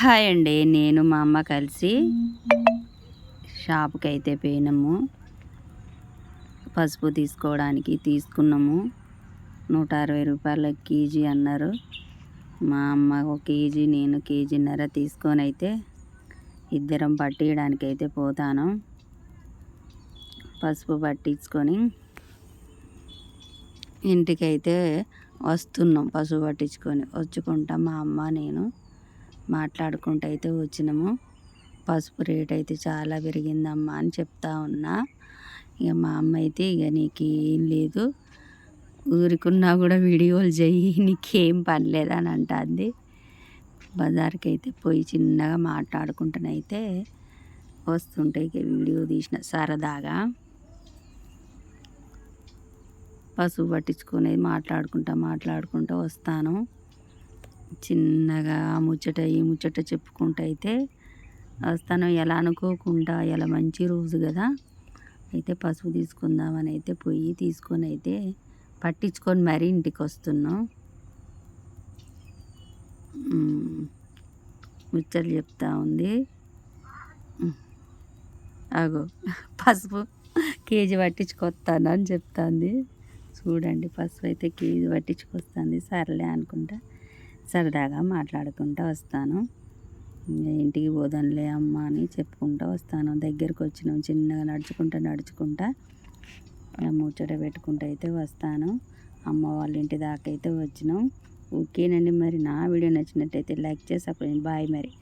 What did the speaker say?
Hi అండి. నేను మా అమ్మ కలిసి షాప్కి అయితే పోయినాము. పసుపు తీసుకోవడానికి తీసుకున్నాము. నూట అరవై రూపాయల కేజీ అన్నారు. మా అమ్మ ఒక కేజీ నేను కేజీన్నర తీసుకొని అయితే ఇద్దరం పట్టియడానికి అయితే పోతాను. పసుపు పట్టించుకొని ఇంటికైతే వస్తున్నాం. పసుపు పట్టించుకొని వచ్చుకుంటాం. మా అమ్మ నేను మాట్లాడుకుంటూ అయితే వచ్చినాము. పసుపు రేట్ అయితే చాలా పెరిగిందమ్మా అని చెప్తా ఉన్నా. ఇక మా అమ్మ అయితే ఇక నీకేం లేదు. ఊరికున్నా కూడా వీడియోలు చెయ్యి నీకేం పని లేదని అంటుంది. బజార్కి అయితే పోయి చిన్నగా మాట్లాడుకుంటానైతే వస్తుంటే ఇక వీడియో తీసిన సరదాగా. పసుపు పట్టించుకునేది మాట్లాడుకుంటా మాట్లాడుకుంటూ వస్తాను. చిన్నగా ముచ్చట ఈ ముచ్చట చెప్పుకుంటూ అయితే వస్తాను ఎలా అనుకోకుండా ఎలా మంచి రోజు కదా. అయితే పసుపు తీసుకుందామని అయితే పోయి తీసుకొని అయితే పట్టించుకొని మరీ ఇంటికి వస్తున్నాం. ముచ్చట్లు చెప్తా ఉంది. అగో పసుపు కేజీ పట్టించుకొస్తాను అని చెప్తాంది. చూడండి పసుపు అయితే కేజీ పట్టించుకొస్తుంది. సర్లే అనుకుంటా. సరదాగా మాట్లాడుకుంటూ వస్తాను. ఇంటికి పోదాంలే అమ్మ అని చెప్పుకుంటూ వస్తాను. దగ్గరకు వచ్చినాం చిన్నగా నడుచుకుంటా నడుచుకుంటా ముచ్చట పెట్టుకుంటూ అయితే వస్తాను. అమ్మ వాళ్ళ ఇంటి దాకా అయితే వచ్చినాం. ఓకేనండి మరి. నా వీడియో నచ్చినట్టయితే లైక్ చేసి అప్పుడు బాయ్ మరి.